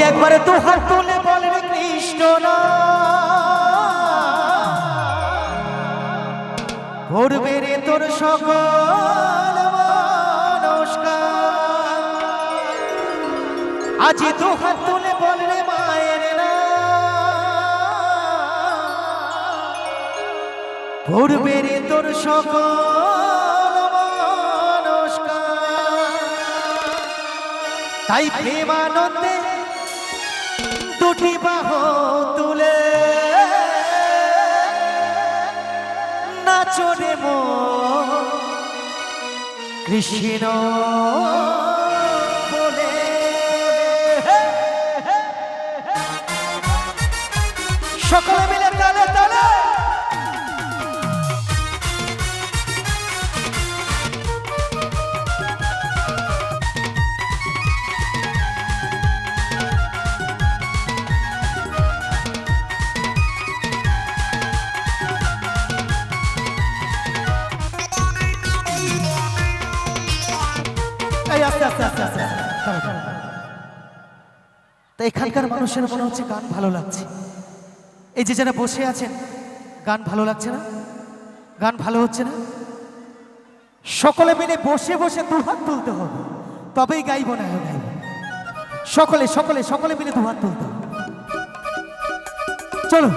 একবারে তো হাত তুলে বলেন কৃষ্ণ না। করবে রে তোর সকল আজি তো হাত তুলে বলরে মায়ের না। করবে রে তোর সকল নমস্কার। তাই প্রেমানন্দে দুটি বাহ তুলে। নাচরে মো কৃষ্ণ সকলে মিলে তালে তালে। এই, আস্তে আস্তে আস্তে আস্তে দাঁড়াও। এখানকার মানুষের মনে হচ্ছে গান ভালো লাগছে। এই যে যারা বসে আছেন, গান ভালো লাগছে না? গান ভালো হচ্ছে না? সকলে মিলে বসে বসে দুহাত তুলতে হবে। তবেই গাইব না গাইব। সকলে সকলে সকলে মিলে দুহাত তুলতে হবে। চলো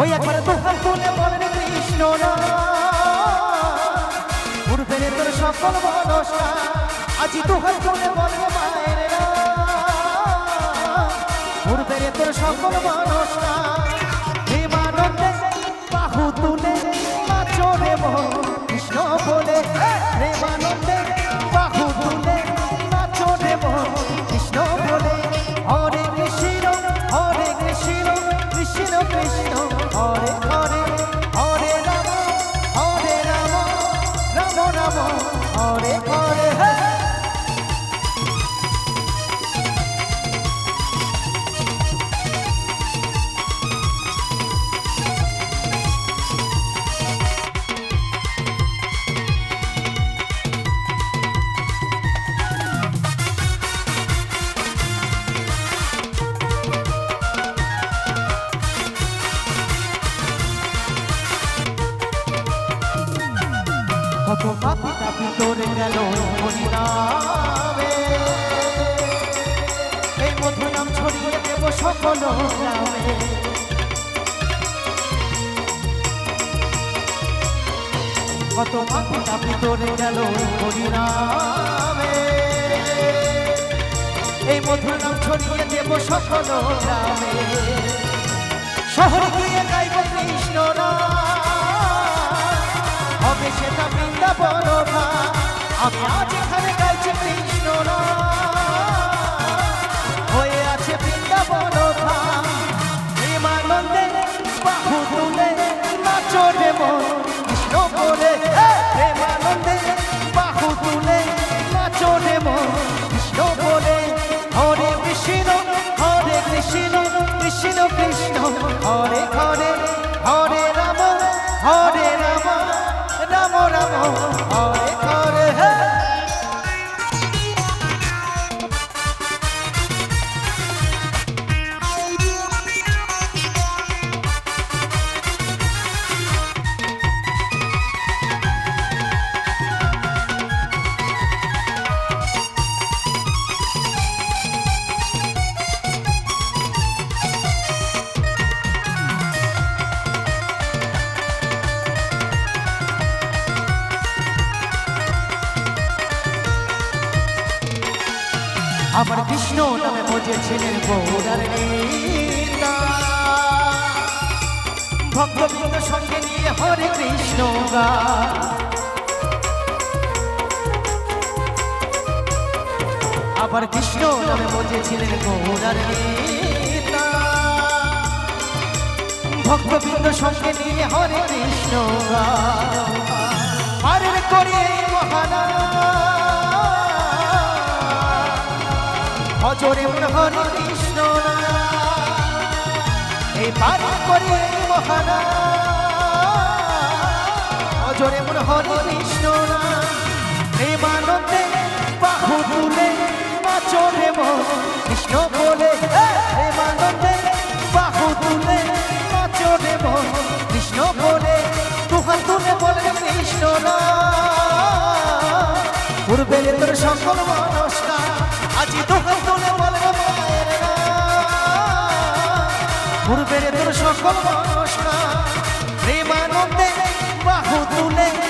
ওই একবার দুহাত তুলে বলেন কৃষ্ণ না। পূর্বের তোর সকল মনসা আজি দুহাত তুলে বলে মায়ের না। তোর সকল মনসা হরে হরে হে। কত পাপি তাপি তোরে গেল হরিনামে। এই মধু নাম ছড়িয়ে দেব সকল গ্রামে কত পাপি তাপি তোরে গেল হরিনামে। এই মধুর নাম ছড়িয়ে দেব সকল গ্রামে শহর গিয়ে গাইব কৃষ্ণ নাম আমি আজ এখানে গাইছি কৃষ্ণ হয়ে আছে বৃন্দাবন প্রেমানন্দে বাহু তুলে নাচরে মন। কৃষ্ণ বলে প্রেমানন্দে বাহু তুলে নাচরে মন। কৃষ্ণ বলে, হরে কৃষ্ণ আমার কৃষ্ণ নামে বুঝেছিলেন গৌরার ভক্তবৃন্দ সঙ্গে নিয়ে হরে কৃষ্ণ গা। আবার কৃষ্ণ নামে বুঝেছিলেন গৌরার ভক্তবৃন্দ সঙ্গে নিয়ে হরে কৃষ্ণ গা। পারের করে মহানা মন হরে কৃষ্ণ নাম। পার করে মহানা অজরে হরে কৃষ্ণ না প্রেমানন্দে বাহু তুলে নাচরে মন কৃষ্ণ বলে প্রেমানন্দে বাহু তুলে নাচরে মন কৃষ্ণ বলে দুহাত তুলে বলে কৃষ্ণ না পূর্বের তোর সকল মানুষটা পূর্বের তোর সকল মানুষটা প্রেমানন্দে বাহু তুলে